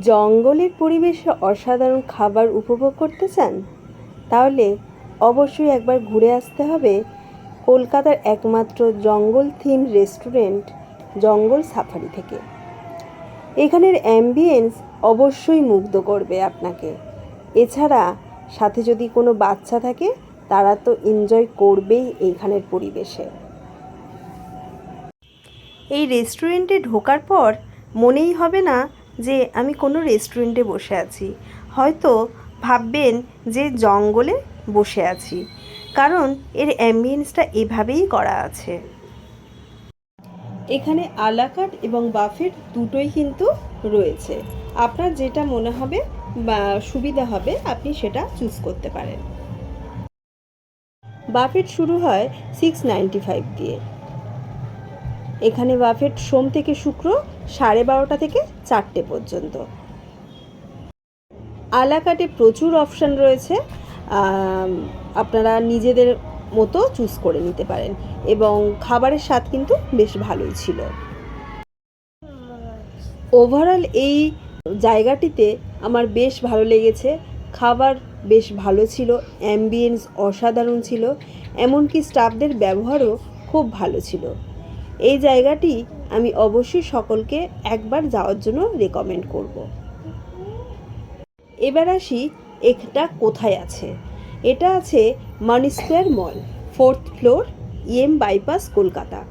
জঙ্গলের পরিবেশে অসাধারণ খাবার উপভোগ করতে চান? তাহলে অবশ্যই একবার ঘুরে আসতে হবে কলকাতার একমাত্র জঙ্গল থিম রেস্টুরেন্ট জঙ্গল সাফারি থেকে। এখানের অ্যাম্বিয়েন্স অবশ্যই মুগ্ধ করবে আপনাকে। এছাড়া সাথে যদি কোনো বাচ্চা থাকে, তারা তো এনজয় করবেই এইখানের পরিবেশে। এই রেস্টুরেন্টে ঢোকার পর মনেই হবে না যে আমি কোনো রেস্টুরেন্টে বসে আছি। হয়তো ভাববেন যে জঙ্গলে বসে আছি। কারণ এর অ্যাম্বিয়েন্সটা এভাবেই করা আছে। এখানে আলাকাট এবং বাফেট দুটোই কিন্তু রয়েছে। আপনার যেটা মনে হবে বা সুবিধা হবে, আপনি সেটা চুজ করতে পারেন। বাফেট শুরু হয় সিক্স নাইনটি ফাইভ দিয়ে। এখানে বাফেট সোম থেকে শুক্র সাড়ে বারোটা থেকে চারটে পর্যন্ত। আলাকাটে প্রচুর অপশান রয়েছে আপনারা নিজেদের মতো চুজ করে নিতে পারেন এবং খাবারের স্বাদ কিন্তু বেশ ভালোই ছিল। ওভারঅল এই জায়গাটিতে আমার বেশ ভালো লেগেছে, খাবার বেশ ভালো ছিল অ্যাম্বিয়েন্স অসাধারণ ছিল, এমনকি স্টাফদের ব্যবহারও খুব ভালো ছিল। এই জায়গাটি আমি অবশ্যই সকলকে একবার যাওয়ার জন্য রেকমেন্ড করব। এবার আসি এটা কোথায় আছে? এটা আছে Mani square mall, fourth floor, EM bypass, Kolkata.